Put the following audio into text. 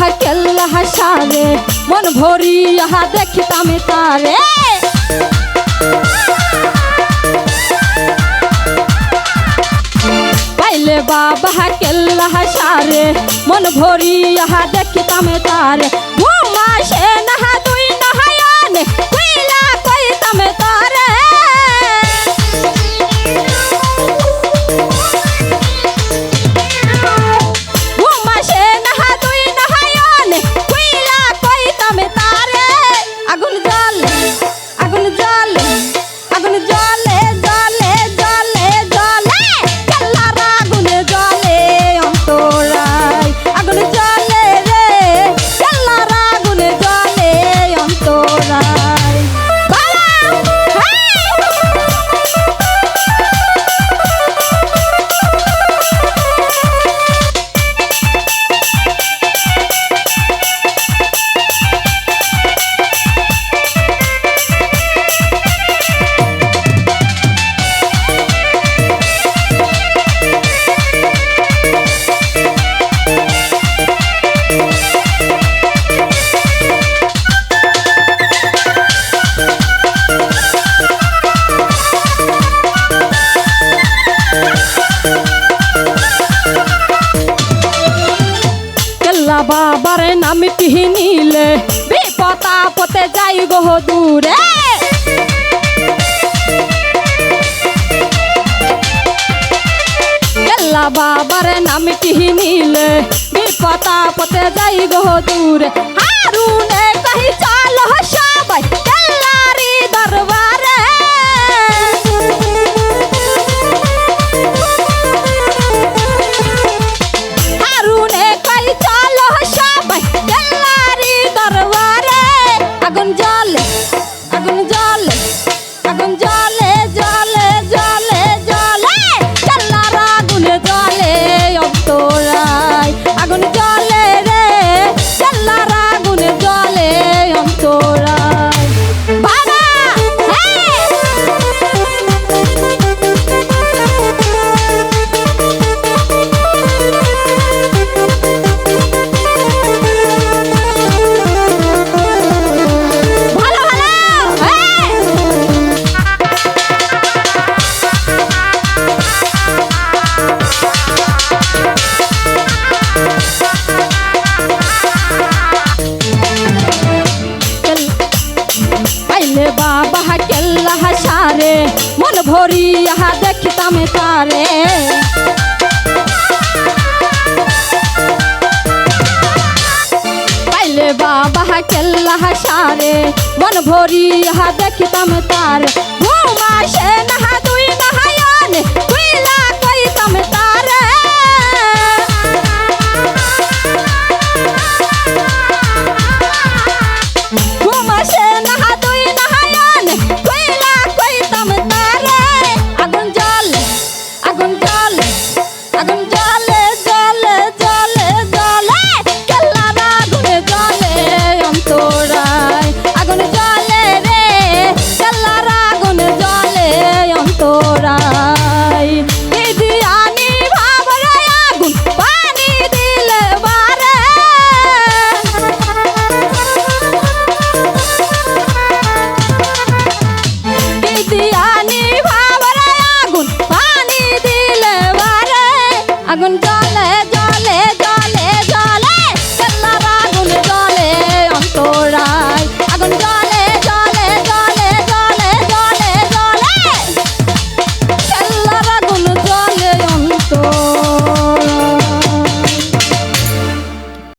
আল্লাহ কেল্লাহ সারে মন ভরিয়া দেখিতাম তারে। পাইলে বাবা কেল্লাহ সারে মন ভরিয়া দেখিতাম তারে। কি নিলে বিপতা পতে যাই গো দূরে। আল্লাহ বাবার নাম কি নিলে বিপতা পথে যাই গো দূরে। হারুনে ভরিয়া দেখিতাম তারে। পাইলে বাবা কেল্লা সারে মন ভরিয়া দেখিতাম তার। ঘুম আসে